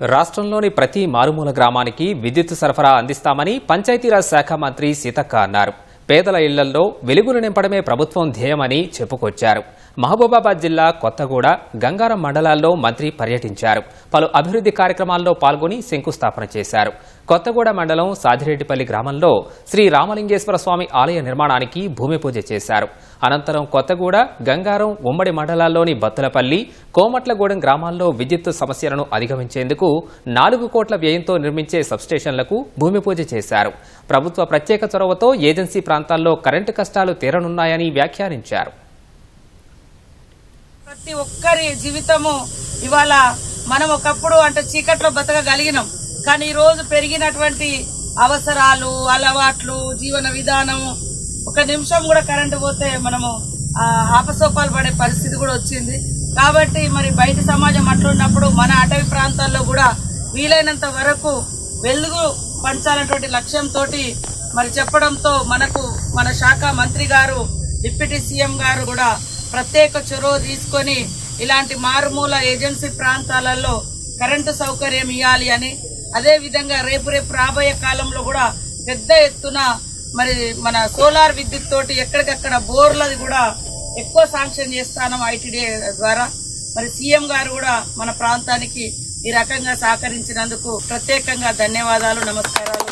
రాష్ట్రంలోని ప్రతి మారుమూల గ్రామానికి విద్యుత్ సరఫరా అందిస్తామని పంచాయతీరాజ్ శాఖ మంత్రి సీతక్క అన్నారు. పేదల ఇళ్ళలో వెలుగులు నింపడమే ప్రభుత్వం ధ్యేయమని చెప్పుకొచ్చారు. మహబూబాబాద్ జిల్లా కొత్తగూడ గంగారం మండలాల్లో మంత్రి పర్యటించారు. పలు అభివృద్ధి కార్యక్రమాల్లో పాల్గొని శంకుస్థాపన చేశారు. కొత్తగూడ మండలం సాదిరెడ్డిపల్లి గ్రామంలో శ్రీ రామలింగేశ్వర స్వామి ఆలయ నిర్మాణానికి భూమి పూజ చేశారు. అనంతరం కొత్తగూడ గంగారం ఉమ్మడి మండలాల్లోని బత్తులపల్లి కోమట్లగూడెం గ్రామాల్లో విద్యుత్ సమస్యలను అధిగమించేందుకు నాలుగు కోట్ల వ్యయంతో నిర్మించే సబ్స్టేషన్లకు భూమి పూజ చేశారు. ప్రభుత్వ ప్రత్యేక చొరవతో ఏజెన్సీ ప్రాంతాల్లో కరెంటు కష్టాలు తీరనున్నాయని వ్యాఖ్యానించారు. ప్రతి ఒక్కరి జీవితము ఇవాళ మనం ఒకప్పుడు అంటే చీకట్లో బతకగలిగినాం. కానీ ఈ రోజు పెరిగినటువంటి అవసరాలు అలవాట్లు జీవన విధానం ఒక నిమిషం కూడా కరెంటు పోతే మనము ఆపసోపాలు పడే పరిస్థితి కూడా వచ్చింది. కాబట్టి మరి బయట సమాజం అట్లున్నప్పుడు మన అటవీ ప్రాంతాల్లో కూడా వీలైనంత వరకు వెలుగు పంచాలన్నటువంటి లక్ష్యంతో మరి చెప్పడంతో మనకు మన శాఖ మంత్రి గారు డిప్యూటీ సీఎం గారు కూడా ప్రత్యేక చొరవ తీసుకొని ఇలాంటి మారుమూల ఏజెన్సీ ప్రాంతాలలో కరెంటు సౌకర్యం ఇవ్వాలి అని అదే విధంగా రేపు రేపు రాబోయే కాలంలో కూడా పెద్ద ఎత్తున మరి మన సోలార్ విద్యుత్ తోటి ఎక్కడికక్కడ బోర్లది కూడా ఎక్కువ శాంక్షన్ చేస్తాను ఐటీడీ ద్వారా. మరి సీఎం గారు కూడా మన ప్రాంతానికి ఈ రకంగా సహకరించినందుకు ప్రత్యేకంగా ధన్యవాదాలు నమస్కారాలు.